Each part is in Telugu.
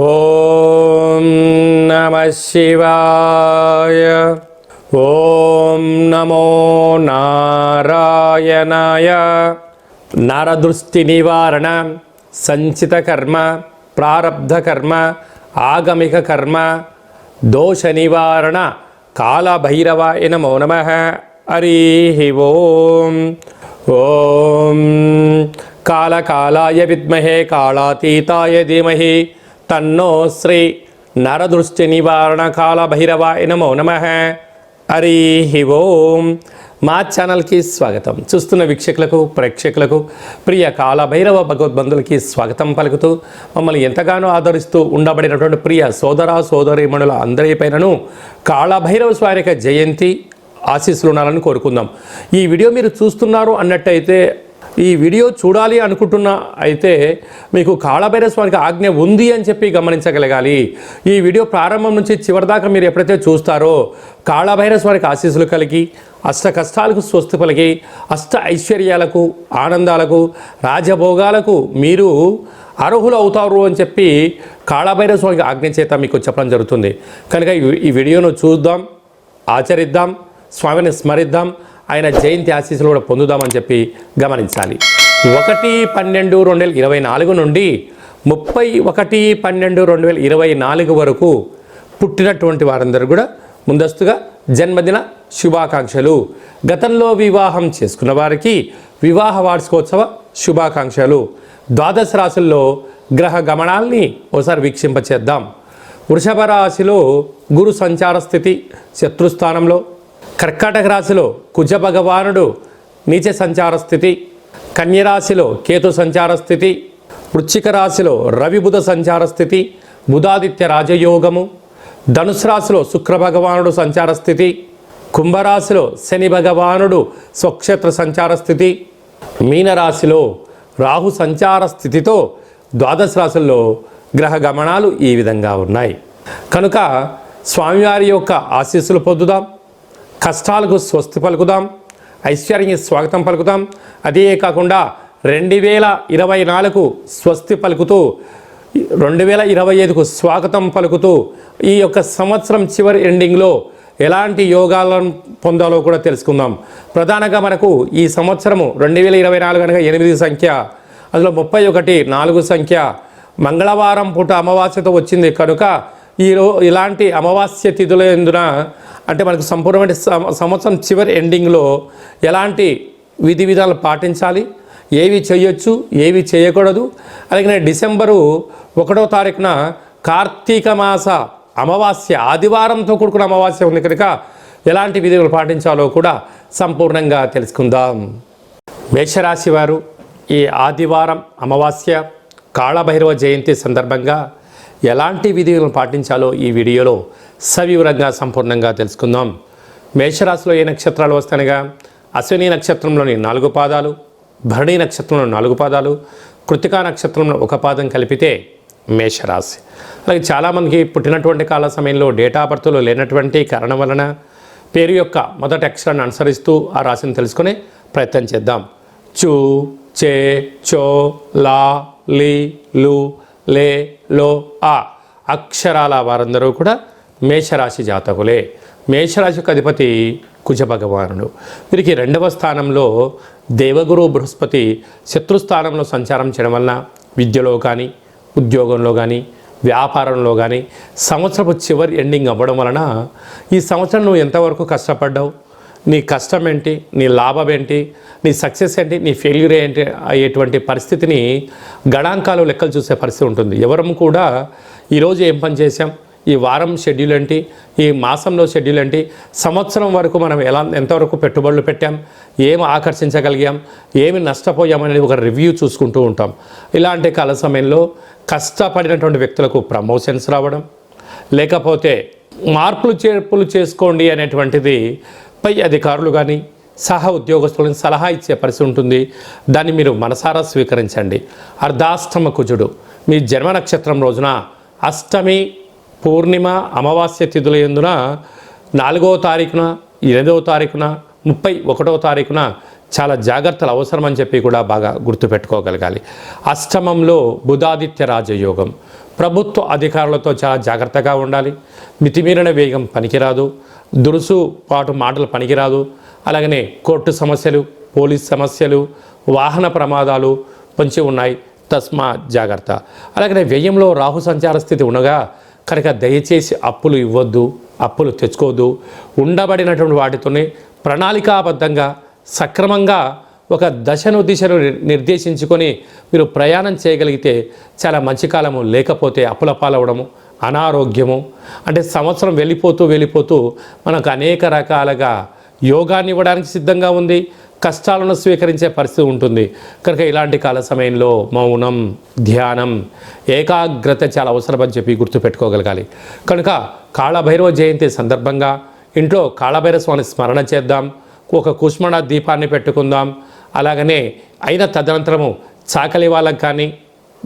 ఓం నమ శివాయ. ఓం నమో నారాయణాయ. నరదృష్టి నివారణ సంచిత కర్మ ప్రారబ్ధ కర్మ ఆగమిక కర్మ దోష నివారణ కాళభైరవాయ నమో నమ. హరి ఓం. ఓం. కాళకాళాయ విద్మహే కాళాతీతాయ ధీమహి. తన్నో శ్రీ నరదృష్టి నివారణ కాళభైరవాయ నమో నమ హరి ఓం మా ఛానల్కి స్వాగతం. చూస్తున్న వీక్షకులకు ప్రేక్షకులకు ప్రియ కాలభైరవ భగవద్బంధులకి స్వాగతం పలుకుతూ మమ్మల్ని ఎంతగానో ఆదరిస్తూ ఉండబడినటువంటి ప్రియ సోదర సోదరీమణుల అందరి పైనను కాళభైరవ స్వారిక జయంతి ఆశీస్సులు ఉండాలని కోరుకుందాం. ఈ వీడియో మీరు చూస్తున్నారు అన్నట్టయితే ఈ వీడియో చూడాలి అనుకుంటున్న అయితే మీకు కాళభైరవ స్వామికి ఆజ్ఞ ఉంది అని చెప్పి గమనించగలగాలి. ఈ వీడియో ప్రారంభం నుంచి చివరి దాకా మీరు ఎప్పుడైతే చూస్తారో కాళభైరవ స్వామికి ఆశీస్సులు కలిగి అష్ట కష్టాలకు స్వస్తి పలికి అష్ట ఐశ్వర్యాలకు ఆనందాలకు రాజభోగాలకు మీరు అర్హులు అవుతారు అని చెప్పి కాళభైరవ స్వామికి ఆజ్ఞ చేత మీకు చెప్పడం జరుగుతుంది. కనుక ఈ వీడియోను చూద్దాం ఆచరిద్దాం స్వామిని స్మరిద్దాం ఆయన జయంతి ఆశీస్సులు కూడా పొందుదామని చెప్పి గమనించాలి. ఒకటి పన్నెండు రెండు వేల ఇరవై నాలుగు నుండి ముప్పై ఒకటి పన్నెండు రెండు వేల ఇరవై నాలుగు వరకు పుట్టినటువంటి వారందరూ కూడా ముందస్తుగా జన్మదిన శుభాకాంక్షలు. గతంలో వివాహం చేసుకున్న వారికి వివాహ వార్షికోత్సవ శుభాకాంక్షలు. ద్వాదశ రాశుల్లో గ్రహ గమనాల్ని ఒకసారి వీక్షింపచేద్దాం. వృషభ రాశిలో గురు సంచార స్థితి శత్రుస్థానంలో కర్కాటక రాశిలో కుజ భగవానుడు నీచ సంచార స్థితి కన్యరాశిలో కేతు సంచార స్థితి వృశ్చిక రాశిలో రవిబుధ సంచార స్థితి బుధాదిత్య రాజయోగము ధనుసు రాశిలో శుక్ర భగవానుడు సంచార స్థితి కుంభరాశిలో శని భగవానుడు స్వక్షేత్ర సంచార స్థితి మీనరాశిలో రాహు సంచార స్థితితో ద్వాదశ రాశుల్లో గ్రహ గమనాలు ఈ విధంగా ఉన్నాయి. కనుక స్వామివారి యొక్క ఆశీస్సులు పొందుదాం. కష్టాలకు స్వస్తి పలుకుదాం. ఐశ్వర్యానికి స్వాగతం పలుకుదాం. అదే కాకుండా రెండు వేల ఇరవై నాలుగు స్వస్తి పలుకుతూ రెండు వేల ఇరవై ఐదుకు స్వాగతం పలుకుతూ ఈ యొక్క సంవత్సరం చివరి ఎండింగ్లో ఎలాంటి యోగాలను పొందాలో కూడా తెలుసుకుందాం. ప్రధానంగా మనకు ఈ సంవత్సరము రెండు వేల ఇరవై నాలుగు అనగా ఎనిమిది సంఖ్య అందులో ముప్పై ఒకటి నాలుగు సంఖ్య. మంగళవారం పూట అమావాస్యతో వచ్చింది కనుక ఈరో ఇలాంటి అమావాస్య తిథుల ఎందున అంటే మనకు సంపూర్ణమైన సంవత్సరం చివరి ఎండింగ్లో ఎలాంటి విధి విధాలు పాటించాలి? ఏవి చేయొచ్చు? ఏవి చేయకూడదు? అలాగే డిసెంబరు ఒకటో తారీఖున కార్తీక మాస అమావాస్య ఆదివారంతో కూడుకున్న అమావాస్య ఉంది కనుక ఎలాంటి విధులు పాటించాలో కూడా సంపూర్ణంగా తెలుసుకుందాం. మేషరాశి వారు ఈ ఆదివారం అమావాస్య కాళభైరవ జయంతి సందర్భంగా ఎలాంటి విధులను పాటించాలో ఈ వీడియోలో సవివరంగా సంపూర్ణంగా తెలుసుకుందాం. మేషరాశిలో ఏ నక్షత్రాలు వస్తానగా అశ్విని నక్షత్రంలోని నాలుగు పాదాలు భరణి నక్షత్రంలో నాలుగు పాదాలు కృతికా నక్షత్రంలో ఒక పాదం కలిపితే మేషరాశి. అలాగే చాలామందికి పుట్టినటువంటి కాల సమయంలో డేటా బర్త్లో లేనటువంటి కారణం వలన పేరు యొక్క మొదటి అక్షరాన్ని అనుసరిస్తూ ఆ రాశిని తెలుసుకునే ప్రయత్నం చేద్దాం. చూ చే చో లా లి లు లే లో ఆ అక్షరాల వారందరూ కూడా మేషరాశి జాతకులే. మేషరాశికి అధిపతి కుజ భగవానుడు. వీరికి రెండవ స్థానంలో దేవగురు బృహస్పతి శత్రుస్థానంలో సంచారం చేయడం వలన విద్యలో కానీ ఉద్యోగంలో కానీ వ్యాపారంలో కానీ సంవత్సరపు చివరి ఎండింగ్ అవ్వడం వలన ఈ సంవత్సరం నువ్వు ఎంతవరకు కష్టపడ్డావు? నీ కష్టం ఏంటి? నీ లాభం ఏంటి? నీ సక్సెస్ ఏంటి? నీ ఫెయిల్యూర్ ఏంటి? అయ్యేటువంటి పరిస్థితిని గణాంకాలు లెక్కలు చూసే పరిస్థితి ఉంటుంది. ఎవరం కూడా ఈరోజు ఏం పని చేశాం? ఈ వారం షెడ్యూల్ ఏంటి? ఈ మాసంలో షెడ్యూల్ ఏంటి? సంవత్సరం వరకు మనం ఎలా ఎంతవరకు పెట్టుబడులు పెట్టాం? ఏం ఆకర్షించగలిగాం? ఏమి నష్టపోయాం? అనేది ఒక రివ్యూ చూసుకుంటూ ఉంటాం. ఇలాంటి కాల సమయంలో కష్టపడినటువంటి వ్యక్తులకు ప్రమోషన్స్ రావడం లేకపోతే మార్పులు చేర్పులు చేసుకోండి అనేటువంటిది పై అధికారులు కానీ సహ ఉద్యోగస్తులను సలహా ఇచ్చే పరిస్థితి ఉంటుంది. దాన్ని మీరు మనసారా స్వీకరించండి. అర్ధాష్టమ కుజుడు మీ జన్మ నక్షత్రం రోజున అష్టమి పూర్ణిమ అమావాస్య తిథుల ఎందున నాలుగవ తారీఖున ఎనిమిదవ తారీఖున ముప్పై ఒకటవ తారీఖున చాలా జాగ్రత్తలు అవసరం అని చెప్పి కూడా బాగా గుర్తుపెట్టుకోగలగాలి. అష్టమంలో బుధాదిత్య రాజయోగం. ప్రభుత్వ అధికారులతో చాలా జాగ్రత్తగా ఉండాలి. మితిమీరిన వేగం పనికిరాదు. దురుసు పాటు మాటలు పనికిరాదు. అలాగనే కోర్టు సమస్యలు పోలీస్ సమస్యలు వాహన ప్రమాదాలు పొంచి ఉన్నాయి. తస్మా జాగ్రత్త. అలాగనే వ్యయంలో రాహు సంచార స్థితి ఉండగా కనుక దయచేసి అప్పులు ఇవ్వద్దు అప్పులు తెచ్చుకోవద్దు. ఉండబడినటువంటి వాటితోనే ప్రణాళికాబద్ధంగా సక్రమంగా ఒక దశను దిశను నిర్దేశించుకొని మీరు ప్రయాణం చేయగలిగితే చాలా మంచి కాలము. లేకపోతే అప్పుల పాలవడము అనారోగ్యము అంటే సంవత్సరం వెళ్ళిపోతూ వెళ్ళిపోతూ మనకు అనేక రకాలుగా యోగాన్ని ఇవ్వడానికి సిద్ధంగా ఉంది. కష్టాలను స్వీకరించే పరిస్థితి ఉంటుంది. కనుక ఇలాంటి కాల సమయంలో మౌనం ధ్యానం ఏకాగ్రత చాలా అవసరమని చెప్పి గుర్తుపెట్టుకోగలగాలి. కనుక కాళభైరవ జయంతి సందర్భంగా ఇంట్లో కాళభైరవ స్వామి స్మరణ చేద్దాం. ఒక కుష్మణ దీపాన్ని పెట్టుకుందాం. అలాగనే అయిన తదనంతరము చాకలి వాళ్ళకు కానీ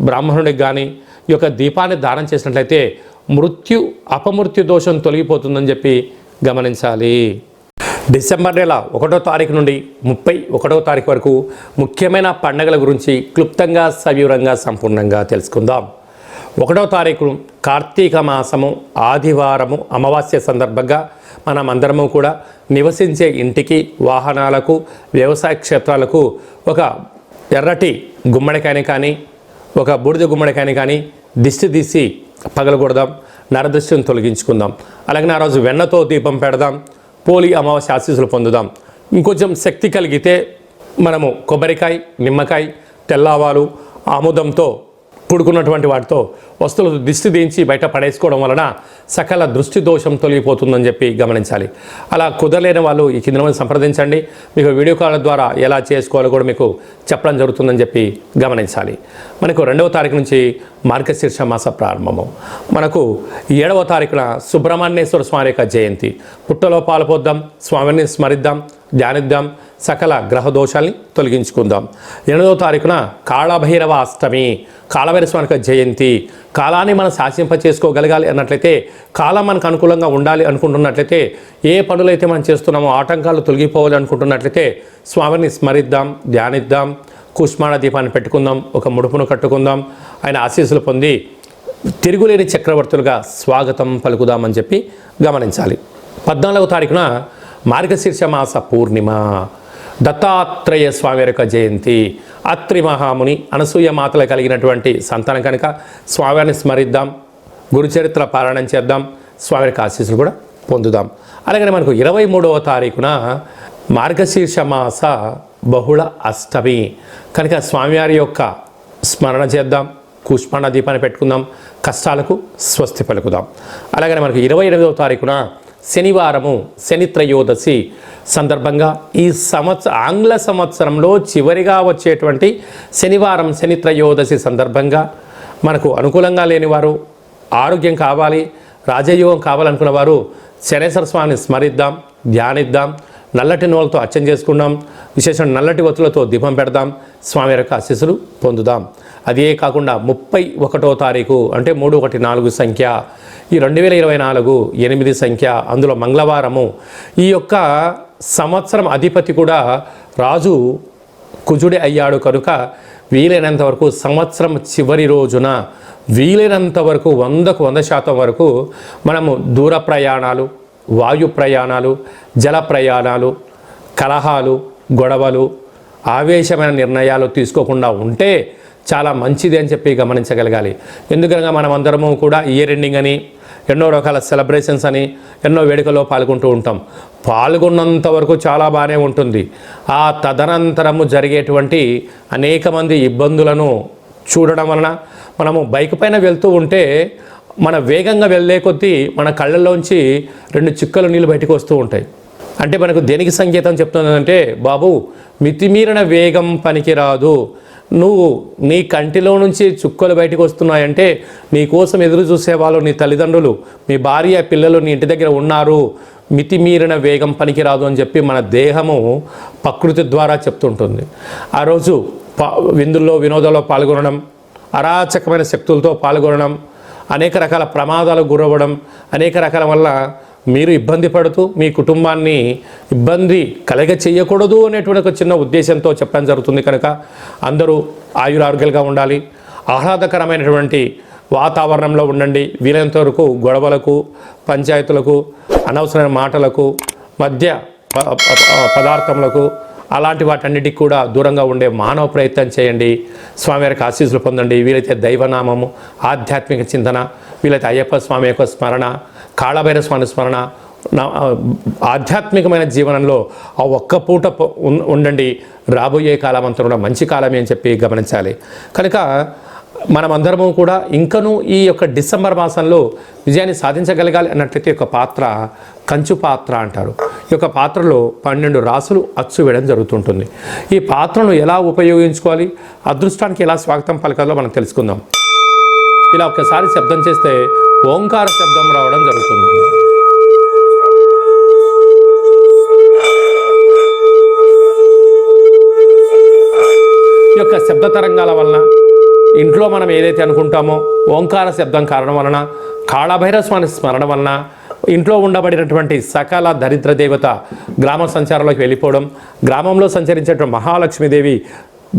బ్రాహ్మణుడికి కానీ ఈ యొక్క దీపాన్ని దానం చేసినట్లయితే మృత్యు అపమృత్యు దోషం తొలగిపోతుందని చెప్పి గమనించాలి. డిసెంబర్ నెల ఒకటో తారీఖు నుండి ముప్పై ఒకటో తారీఖు వరకు ముఖ్యమైన పండగల గురించి క్లుప్తంగా సవివరంగా సంపూర్ణంగా తెలుసుకుందాం. ఒకటో తారీఖు కార్తీక మాసము ఆదివారము అమావాస్య సందర్భంగా మనం అందరము కూడా నివసించే ఇంటికి వాహనాలకు వ్యవసాయ క్షేత్రాలకు ఒక ఎర్రటి గుమ్మడికాయని కానీ ఒక బూడిద గుమ్మడికాయని కానీ దిష్టి తీసి పగలగొడదాం నరదృష్టిని తొలగించుకుందాం. అలాగే ఆ రోజు వెన్నతో దీపం పెడదాం పోలి అమావాస్య ఆశీస్సులు పొందుదాం. ఇంకొంచెం శక్తి కలిగితే మనము కొబ్బరికాయ నిమ్మకాయ తెల్లవాలు ఆముదంతో కూడుకున్నటువంటి వాటితో వస్తువులు దిష్టి దించి బయట పడేసుకోవడం వలన సకల దృష్టి దోషం తొలగిపోతుందని చెప్పి గమనించాలి. అలా కుదరలేని వాళ్ళు ఈ కింద మంది సంప్రదించండి. మీకు వీడియో కాల్ ద్వారా ఎలా చేసుకోవాలో కూడా మీకు చెప్పడం జరుగుతుందని చెప్పి గమనించాలి. మనకు రెండవ తారీఖు నుంచి మార్గశీర్ష మాస ప్రారంభము. మనకు ఏడవ తారీఖున సుబ్రహ్మణ్యేశ్వర స్వామి యొక్క జయంతి. పుట్టలో పాల్పొద్దాం స్వామిని స్మరిద్దాం ధ్యానిద్దాం సకల గ్రహదోషాల్ని తొలగించుకుందాం. ఎనిమిదవ తారీఖున కాళభైరవ అష్టమి కాళభైరవ స్వామి జయంతి. కాలాన్ని మనం శాసింప చేసుకోగలగాలి అన్నట్లయితే కాలం మనకు అనుకూలంగా ఉండాలి అనుకుంటున్నట్లయితే ఏ పనులైతే మనం చేస్తున్నామో ఆటంకాలు తొలగిపోవాలి అనుకుంటున్నట్లయితే స్వామిని స్మరిద్దాం ధ్యానిద్దాం కుష్మాణ దీపాన్ని పెట్టుకుందాం ఒక ముడుపును కట్టుకుందాం ఆయన ఆశీస్సులు పొంది తిరుగులేని చక్రవర్తులుగా స్వాగతం పలుకుదామని చెప్పి గమనించాలి. పద్నాలుగవ తారీఖున మార్గశీర్ష మాస పూర్ణిమ దత్తాత్రేయ స్వామి యొక్క జయంతి అత్రి మహాముని అనసూయ మాతలు కలిగినటువంటి సంతానం కనుక స్వామిని స్మరిద్దాం గురుచరిత్ర పారాయణం చేద్దాం స్వామి యొక్క ఆశీస్సులు కూడా పొందుదాం. అలాగనే మనకు ఇరవై మూడవ తారీఖున మార్గశీర్ష మాస బహుళ అష్టమి. కనుక స్వామివారి యొక్క స్మరణ చేద్దాం కుష్మాణ దీపాన్ని పెట్టుకుందాం కష్టాలకు స్వస్తి పలుకుదాం. అలాగనే మనకు ఇరవై ఎనిమిదవ తారీఖున శనివారము శని త్రయోదశి సందర్భంగా ఈ సంవత్సర ఆంగ్ల సంవత్సరంలో చివరిగా వచ్చేటువంటి శనివారం శని త్రయోదశి సందర్భంగా మనకు అనుకూలంగా లేనివారు ఆరోగ్యం కావాలి రాజయోగం కావాలనుకున్న వారు శనేశ్వర స్వామిని స్మరిద్దాం ధ్యానిద్దాం నల్లటి నూలతో అర్చన చేసుకుందాం. విశేషం నల్లటి ఒత్తులతో దీపం పెడదాం. స్వామి యొక్క ఆశీస్సులు పొందుదాం. అదే కాకుండా ముప్పై ఒకటో తారీఖు అంటే మూడు ఒకటి నాలుగు సంఖ్య ఈ రెండు వేల ఇరవై నాలుగు ఎనిమిది సంఖ్య అందులో మంగళవారము. ఈ యొక్క సంవత్సరం అధిపతి కూడా రాజు కుజుడి అయ్యాడు కనుక వీలైనంత వరకు సంవత్సరం చివరి రోజున వీలైనంత వరకు వందకు వంద శాతం వరకు మనము దూర ప్రయాణాలు వాయు ప్రయాణాలు జల ప్రయాణాలు కలహాలు గొడవలు ఆవేశమైన నిర్ణయాలు తీసుకోకుండా ఉంటే చాలా మంచిది అని చెప్పి గమనించగలగాలి. ఎందుకనగా మనం అందరము కూడా ఇయర్ ఎండింగ్ అని ఎన్నో రకాల సెలబ్రేషన్స్ అని ఎన్నో వేడుకల్లో పాల్గొంటూ ఉంటాం. పాల్గొన్నంత వరకు చాలా బాగానే ఉంటుంది. ఆ తదనంతరము జరిగేటువంటి అనేక మంది ఇబ్బందులను చూడడం వలన మనము బైక్ పైన వెళ్తూ ఉంటే మన వేగంగా వెళ్ళే కొద్దీ మన కళ్ళల్లోంచి రెండు చుక్కలు నీళ్ళు బయటకు వస్తూ ఉంటాయి. అంటే మనకు దేనికి సంకేతం చెప్తుందంటే బాబు మితిమీరిన వేగం పనికిరాదు. నువ్వు నీ కంటిలో నుంచి చుక్కలు బయటకు వస్తున్నాయంటే నీ కోసం ఎదురు చూసేవాళ్ళు నీ తల్లిదండ్రులు మీ భార్య పిల్లలు నీ ఇంటి దగ్గర ఉన్నారు. మితిమీరిన వేగం పనికిరాదు అని చెప్పి మన దేహము ప్రకృతి ద్వారా చెప్తుంటుంది. ఆ రోజు పా విందుల్లో వినోదాల్లో పాల్గొనడం అరాచకమైన శక్తులతో పాల్గొనడం అనేక రకాల ప్రమాదాలకు గురవ్వడం అనేక రకాల వల్ల మీరు ఇబ్బంది పడుతూ మీ కుటుంబాన్ని ఇబ్బంది కలగ చేయకూడదు అనేటువంటి ఒక చిన్న ఉద్దేశంతో చెప్పడం జరుగుతుంది కనుక అందరూ ఆయురారోగ్యాలుగా ఉండాలి. ఆహ్లాదకరమైనటువంటి వాతావరణంలో ఉండండి. వీలైనంత వరకు గొడవలకు పంచాయతీలకు అనవసరమైన మాటలకు మధ్య ప- పదార్థములకు అలాంటి వాటన్నిటికి కూడా దూరంగా ఉండే మానవ ప్రయత్నం చేయండి. స్వామివారికి ఆశీస్సులు పొందండి. వీలైతే దైవనామము ఆధ్యాత్మిక చింతన వీలైతే అయ్యప్ప స్వామి యొక్క స్మరణ కాళభైర స్వామి స్మరణ ఆధ్యాత్మికమైన జీవనంలో ఆ ఒక్క పూట ఉండండి. రాబోయే కాలం అంతా కూడా మంచి కాలమే అని చెప్పి గమనించాలి. కనుక మనమందరము కూడా ఇంకనూ ఈ యొక్క డిసెంబర్ మాసంలో విజయాన్ని సాధించగలగాలి అన్నట్లయితే ఒక పాత్ర కంచు పాత్ర అంటారు. ఈ యొక్క పాత్రలో పన్నెండు రాసులు అచ్చు వేయడం జరుగుతుంటుంది. ఈ పాత్రను ఎలా ఉపయోగించుకోవాలి? అదృష్టానికి ఎలా స్వాగతం పలకాలో మనం తెలుసుకుందాం. ఇలా ఒక్కసారి శబ్దం చేస్తే ఓంకార శబ్దం రావడం జరుగుతుంది. ఈ యొక్క శబ్ద తరంగాల వలన ఇంట్లో మనం ఏదైతే అనుకుంటామో ఓంకార శబ్దం కారణం వలన కాళభైరస్వామి స్మరణ వలన ఇంట్లో ఉండబడినటువంటి సకల దరిద్ర దేవత గ్రామ సంచారంలోకి వెళ్ళిపోవడం గ్రామంలో సంచరించేటువంటి మహాలక్ష్మీదేవి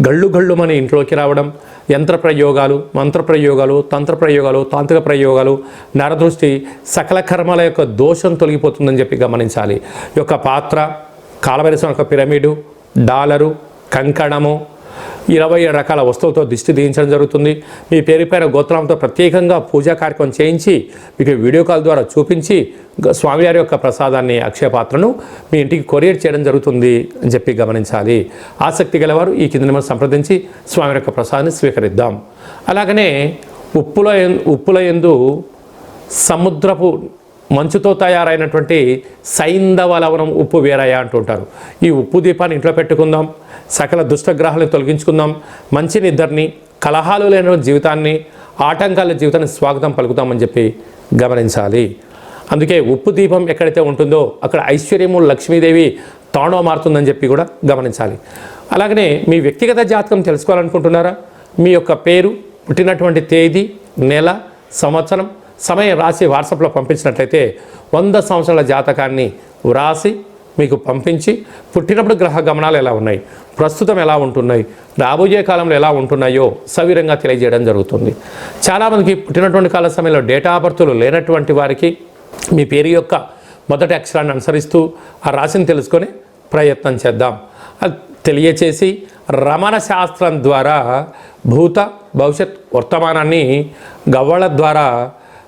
గళ్ళు గళ్ళుమని ఇంట్లోకి రావడం యంత్ర ప్రయోగాలు మంత్ర ప్రయోగాలు తంత్ర ప్రయోగాలు తాంత్రిక ప్రయోగాలు నరదృష్టి సకల కర్మల యొక్క దోషం తొలగిపోతుందని చెప్పి గమనించాలి. ఈ యొక్క పాత్ర కాలవరిసం యొక్క పిరమిడు డాలరు కంకణము ఇరవై ఏడు రకాల వస్తువులతో దిష్టి దించడం జరుగుతుంది. మీ పేరుపైన గోత్రంతో ప్రత్యేకంగా పూజా కార్యక్రమం చేయించి మీకు వీడియో కాల్ ద్వారా చూపించి స్వామివారి యొక్క ప్రసాదాన్ని అక్షయపాత్రను మీ ఇంటికి కొరియర్ చేయడం జరుగుతుంది అని చెప్పి గమనించాలి. ఆసక్తి గలవారు ఈ కింద మనం సంప్రదించి స్వామి యొక్క ప్రసాదాన్ని స్వీకరిద్దాం. అలాగనే ఉప్పుల ఉప్పుల ఎందు సముద్రపు మంచుతో తయారైనటువంటి సైంధవ లవణం ఉప్పు వేరయ అంటుంటారు. ఈ ఉప్పు దీపాన్ని ఇంట్లో పెట్టుకుందాం సకల దుష్టగ్రహాలను తొలగించుకుందాం మంచి నిద్రని కలహాలు లేని జీవితాన్ని ఆటంకాల జీవితాన్ని స్వాగతం పలుకుతామని చెప్పి గమనించాలి. అందుకే ఉప్పు దీపం ఎక్కడైతే ఉంటుందో అక్కడ ఐశ్వర్యము లక్ష్మీదేవి తాణో మారుతుందని చెప్పి కూడా గమనించాలి. అలాగనే మీ వ్యక్తిగత జాతకం తెలుసుకోవాలనుకుంటున్నారా? మీ యొక్క పేరు పుట్టినటువంటి తేదీ నెల సంవత్సరం సమయం రాసి వాట్సాప్లో పంపించినట్లయితే వంద సంవత్సరాల జాతకాన్ని వ్రాసి మీకు పంపించి పుట్టినప్పుడు గ్రహ గమనాలు ఎలా ఉన్నాయి? ప్రస్తుతం ఎలా ఉంటున్నాయి? రాబోయే కాలంలో ఎలా ఉంటున్నాయో సవిరంగా తెలియజేయడం జరుగుతుంది. చాలామందికి పుట్టినటువంటి కాల సమయంలో డేటా ఆఫ్ బర్త్లు లేనటువంటి వారికి మీ పేరు యొక్క మొదటి అక్షరాన్ని అనుసరిస్తూ ఆ రాశిని తెలుసుకొని ప్రయత్నం చేద్దాం. అది తెలియచేసి రమణ శాస్త్రం ద్వారా భూత భవిష్యత్ వర్తమానాన్ని గవ్వల ద్వారా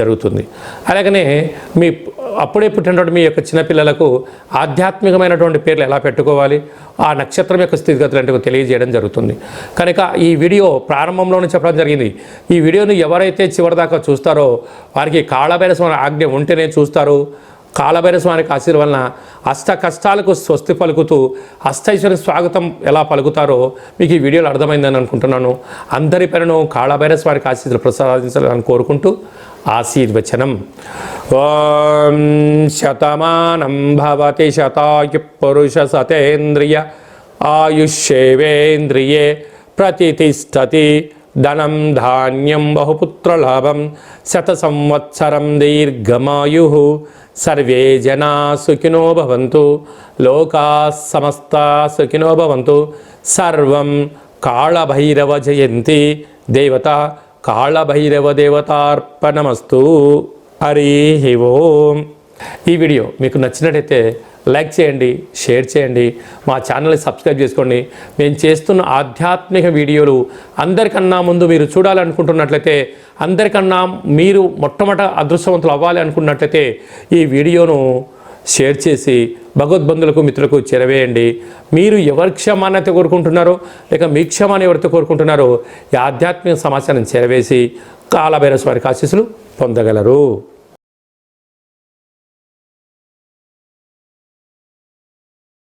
జరుగుతుంది. అలాగనే మీ అప్పుడే పుట్టినటువంటి మీ యొక్క చిన్నపిల్లలకు ఆధ్యాత్మికమైనటువంటి పేర్లు ఎలా పెట్టుకోవాలి? ఆ నక్షత్రం యొక్క స్థితిగతులు అంటే తెలియజేయడం జరుగుతుంది. కనుక ఈ వీడియో ప్రారంభంలోనే చెప్పడం జరిగింది. ఈ వీడియోని ఎవరైతే చివరిదాకా చూస్తారో వారికి కాళభైర ఆజ్ఞ ఉంటేనే చూస్తారు. కాలభైర స్వామికి ఆశీర్వలన అష్ట కష్టాలకు స్వస్తి పలుకుతూ అష్టైశ్వర్య స్వాగతం ఎలా పలుకుతారో మీకు ఈ వీడియోలో అర్థమైందని అనుకుంటున్నాను. అందరి పేరును కాళభైర స్వామికి ఆశీస్సులు ప్రసాదించాలని కోరుకుంటూ ఆశీర్వచనం. ఓం శతమానం భవతి శతాయు పురుష సతేంద్రియ ఆయుష్యేవేంద్రియే ప్రతిష్టతి ధనం ధాన్యం బహుపుత్రలాభం శత సంవత్సరం దీర్ఘమాయు. సర్వే జనా సుఖినో భవంతు లోకా సమస్త సుఖినో భవంతు. సర్వం కాళభైరవ జయంతి. దేవత కాళభైరవ దేవతార్పణమస్తు. హరి ఓం. ఈ వీడియో మీకు నచ్చినట్టయితే లైక్ చేయండి షేర్ చేయండి మా ఛానల్ని సబ్స్క్రైబ్ చేసుకోండి. మేము చేస్తున్న ఆధ్యాత్మిక వీడియోలు అందరికన్నా ముందు మీరు చూడాలనుకుంటున్నట్లయితే అందరికన్నా మీరు మొట్టమొదట అదృష్టవంతులు అవ్వాలి అనుకున్నట్లయితే ఈ వీడియోను షేర్ చేసి భగవద్బంధులకు మిత్రులకు చేరవేయండి. మీరు ఎవరి క్షమాన్నైతే కోరుకుంటున్నారో లేక మీ క్షమాన్ని ఎవరితో కోరుకుంటున్నారో ఈ ఆధ్యాత్మిక సమాచారం చేరవేసి కాలభైరవ వారికి ఆశీస్సులు పొందగలరు.